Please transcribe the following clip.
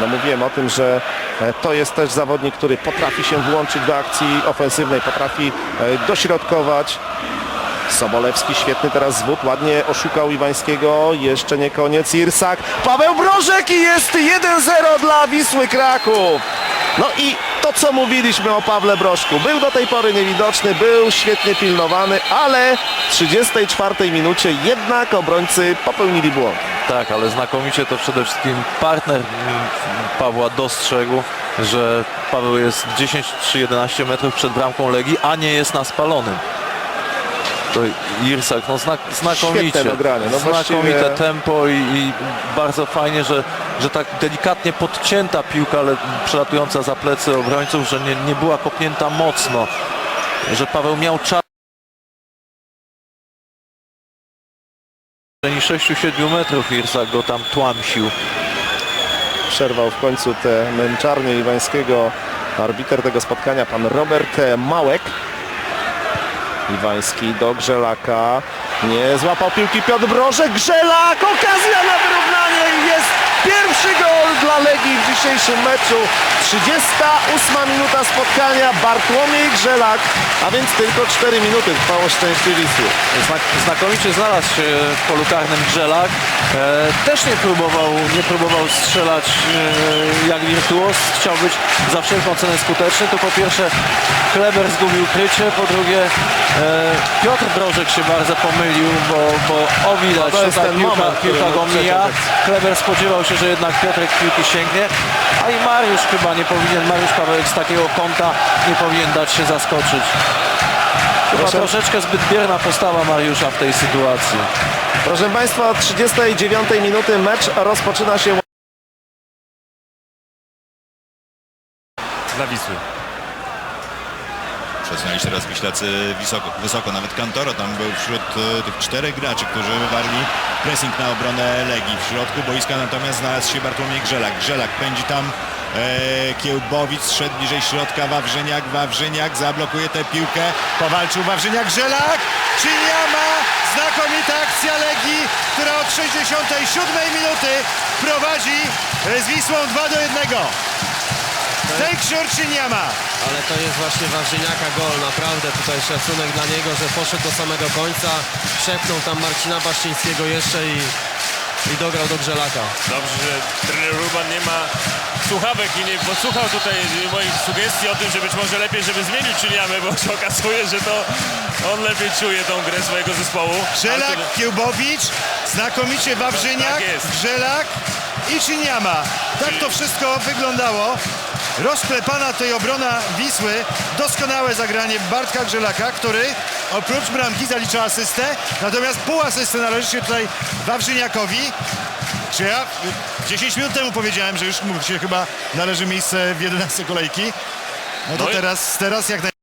No mówiłem o tym, że e, to jest też zawodnik, który potrafi się włączyć do akcji ofensywnej, potrafi e, dośrodkować. Sobolewski świetny teraz zwód, ładnie oszukał Iwańskiego, jeszcze nie koniec, Irsak, Paweł Brożek i jest 1-0 dla Wisły Kraków. No i to co mówiliśmy o Pawle Brożku, był do tej pory niewidoczny, był świetnie pilnowany, ale w 34 minucie jednak obrońcy popełnili błąd. Tak, ale znakomicie to przede wszystkim partner Pawła dostrzegł, że Paweł jest 10 czy 11 metrów przed bramką Legii, a nie jest na spalonym. To Irsak, no znak, znakomicie. Świetne dogranie, no znakomite właściwie- tempo i, i bardzo fajnie, że, że tak delikatnie podcięta piłka, ale przelatująca za plecy obrońców, że nie, nie była kopnięta mocno. Że Paweł miał czas. niż 6-7 metrów Irsak go tam tłamsił. przerwał w końcu te męczarnie Iwańskiego arbiter tego spotkania, pan Robert Małek. Iwański do Grzelaka. Nie złapał piłki Piotr Brożek. Grzelak! Okazja na wyrównanie i jest pierwszy gol dla Legii w dzisiejszym meczu. 38 minuta spotkania. Bartłomiej Grzelak. A więc tylko 4 minuty trwało szczęście Wisły. Znak, znakomicie znalazł się w polu karnym Grzelak. E, też nie próbował, nie próbował strzelać e, jak wirtuos. Chciał być za wszelką cenę skuteczny. To po pierwsze Kleber zgubił krycie, po drugie Piotr Brożek się bardzo pomylił, bo, bo o widać, No to jest ta ten piłka, moment, piłka go mija. Kleber spodziewał się, że jednak Piotrek piłki sięgnie, a i Mariusz chyba nie powinien, Mariusz Pawełek z takiego kąta nie powinien dać się zaskoczyć. Chyba Proszę. troszeczkę zbyt bierna postawa Mariusza w tej sytuacji. Proszę Państwa, od 39 minuty mecz rozpoczyna się dla Wisły. Przesunęli się teraz Wiślacy wysoko, wysoko, nawet Kantoro tam był wśród e, tych czterech graczy, którzy wywarli pressing na obronę Legii. W środku boiska natomiast znalazł się Bartłomiej Grzelak. Grzelak pędzi tam e, Kiełbowic, szedł bliżej środka Wawrzyniak, Wawrzyniak zablokuje tę piłkę, powalczył Wawrzyniak, Grzelak, czy nie ma? Znakomita akcja Legii, która od 67 minuty prowadzi e, z Wisłą 2 do 1. Tej książki nie ma. Ale to jest właśnie Warzyniaka gol, naprawdę tutaj szacunek dla niego, że poszedł do samego końca, przepnął tam Marcina Baszczyńskiego jeszcze i, i dograł do Grzelaka. Dobrze, że trener Urban nie ma słuchawek i nie posłuchał tutaj moich sugestii o tym, że być może lepiej, żeby zmienił Czyniamy, bo się okazuje, że to on lepiej czuje tą grę swojego zespołu. Grzelak, Antyn- Kiełbowicz, znakomicie Wawrzyniak, Tak jest. Grzelak i Czyniama. Tak to wszystko wyglądało. Rozklepana tutaj obrona Wisły. Doskonałe zagranie Bartka Grzelaka, który oprócz bramki zalicza asystę. Natomiast pół asysty należy się tutaj Wawrzyniakowi. Czy ja 10 minut temu powiedziałem, że już mu się chyba należy miejsce w 11 kolejki. No to No teraz, teraz jak naj...